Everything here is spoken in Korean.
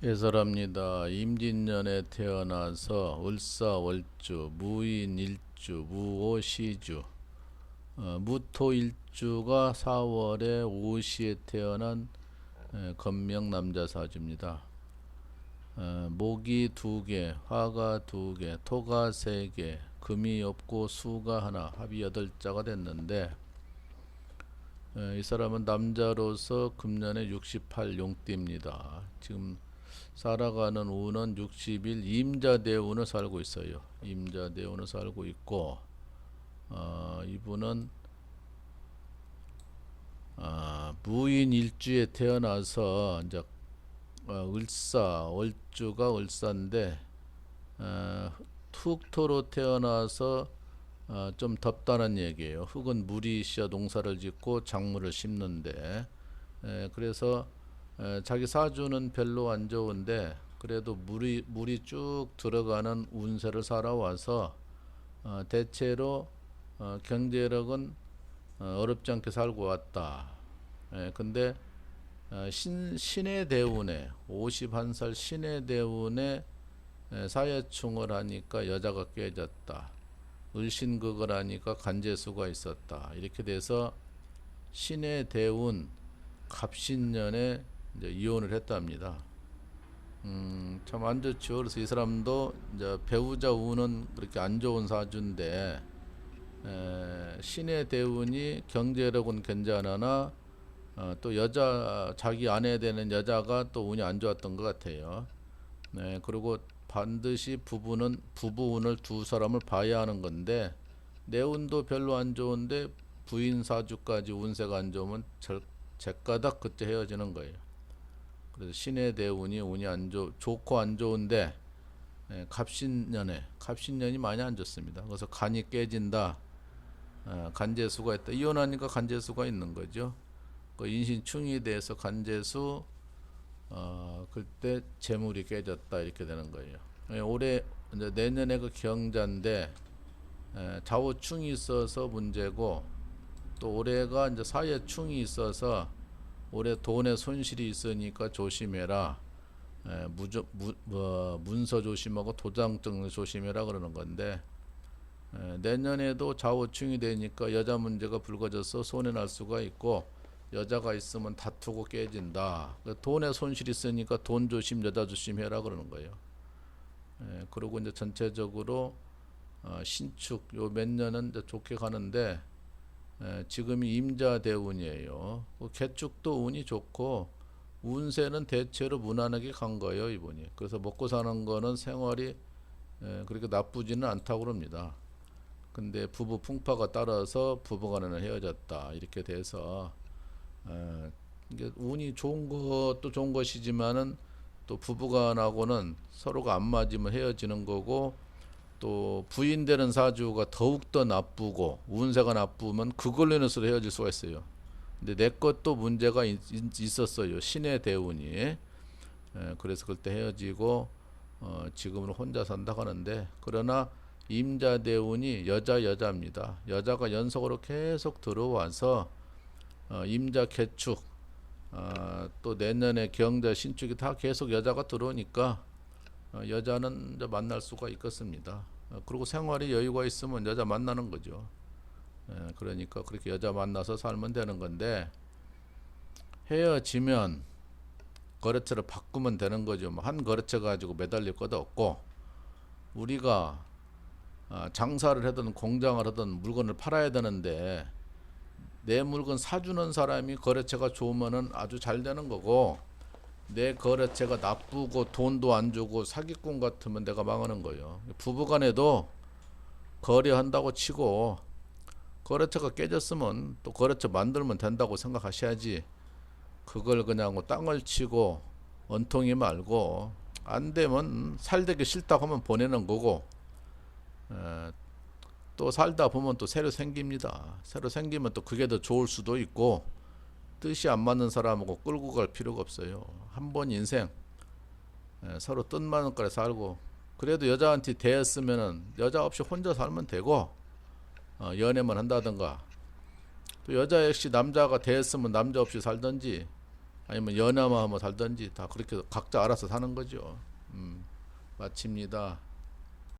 해설합니다. 임진년에 태어나서 을사월주, 무인일주, 무오시주, 어, 무토일주가 4월에 오시에 태어난 에, 건명 남자 사주입니다. 어, 목이 두 개, 화가 두 개, 토가 세 개, 금이 없고 수가 하나, 합이 여덟 자가 됐는데 에, 이 사람은 남자로서 금년에 68 용띠입니다. 지금 살아가는 운은 60일 임자대운을 살고 있어요. 임자대운을 살고 있고 어, 이분은 아, 무인 일주에 태어나서 이제 어, 을사 월주가 을사인데 어, 툭토로 태어나서 어, 좀 덥다는 얘기예요. 흙은 물이 씌어 농사를 짓고 작물을 심는데 에, 그래서 에, 자기 사주는 별로 안 좋은데 그래도 물이 물이 쭉 들어가는 운세를 살아와서 어, 대체로 어, 경제력은 어, 어렵지 않게 살고 왔다. 예, 근데 어, 신 신의 대운에 51살 신의 대운에 에, 사회충을 하니까 여자가 깨졌다. 을신극을 하니까 간제수가 있었다. 이렇게 돼서 신의 대운 갑신년에 이제 이혼을 했답니다. 음, 참 안 좋죠. 그래서 이 사람도 이제 배우자 운은 그렇게 안 좋은 사주인데 에, 신의 대운이 경제력은 괜찮으나 어, 또 여자 자기 아내 되는 여자가 또 운이 안 좋았던 것 같아요. 네, 그리고 반드시 부부는 부부 운을 두 사람을 봐야 하는 건데 내 운도 별로 안 좋은데 부인 사주까지 운세가 안 좋으면 절, 제까닥 그때 헤어지는 거예요. 그래서 신의 대운이 운이 안 좋, 좋고 안 좋은데 예, 갑신년에 갑신년이 많이 안 좋습니다. 그래서 간이 깨진다. 어, 간제수가 있다. 이혼하니까 간제수가 있는 거죠. 그 인신충이 돼서 간제수 어, 그때 재물이 깨졌다 이렇게 되는 거예요. 예, 올해 이제 내년에 그 경자인데 에, 좌우충이 있어서 문제고 또 올해가 이제 사회충이 있어서 올해 돈의 손실이 있으니까 조심해라. 에, 무조, 무, 뭐, 문서 조심하고 도장증 조심해라 그러는 건데 에, 내년에도 좌우충이 되니까 여자 문제가 불거져서 손해 날 수가 있고 여자가 있으면 다투고 깨진다. 그 돈의 손실이 있으니까 돈 조심, 여자 조심해라 그러는 거예요. 에, 그리고 이제 전체적으로 어, 신축 요 몇 년은 좋게 가는데 에, 지금이 임자 대운이에요. 그 개축도 운이 좋고 운세는 대체로 무난하게 간 거예요 이분이. 그래서 먹고 사는 거는 생활이 에, 그렇게 나쁘지는 않다고 그럽니다. 근데 부부 풍파가 따라서 부부간에는 헤어졌다 이렇게 돼서 운이 좋은 것도 좋은 것이지만은 또 부부간하고는 서로가 안 맞으면 헤어지는 거고 또 부인 되는 사주가 더욱 더 나쁘고 운세가 나쁘면 그걸로 인해서 헤어질 수가 있어요. 근데 내 것도 문제가 있, 었어요 신의 대운이. 에, 그래서 그때 헤어지고 어, 지금은 혼자 산다고 하는데 그러나 임자 대운이 여자 여자입니다. 여자가 연속으로 계속 들어와서 어, 임자 개축 어, 또 내년에 경자 신축이 다 계속 여자가 들어오니까 어, 여자는 이제 만날 수가 있겠습니다. 어, 그리고 생활이 여유가 있으면 여자 만나는 거죠. 예, 그러니까 그렇게 여자 만나서 살면 되는 건데 헤어지면 거래처를 바꾸면 되는 거죠. 뭐한 거래처 가지고 매달릴 것도 없고 우리가 아, 장사를 하든 공장을 하든 물건을 팔아야 되는데 내 물건 사주는 사람이 거래처가 좋으면은 아주 잘 되는 거고 내 거래처가 나쁘고 돈도 안 주고 사기꾼 같으면 내가 망하는 거예요. 부부간에도 거래한다고 치고 거래처가 깨졌으면 또 거래처 만들면 된다고 생각하셔야지. 그걸 그냥 뭐 땅을 치고 원통이 말고 안 되면 살되기 싫다고 하면 보내는 거고 에, 또 살다 보면 또 새로 생깁니다. 새로 생기면 또 그게 더 좋을 수도 있고 뜻이 안 맞는 사람하고 끌고 갈 필요가 없어요. 한 번 인생 에, 서로 뜻맞는 거에 살고 그래도 여자한테 대했으면은 여자 없이 혼자 살면 되고 어, 연애만 한다든가 또 여자 역시 남자가 대했으면 남자 없이 살든지 아니면 연하마 한번 살든지 다 그렇게 각자 알아서 사는 거죠. 음, 마칩니다.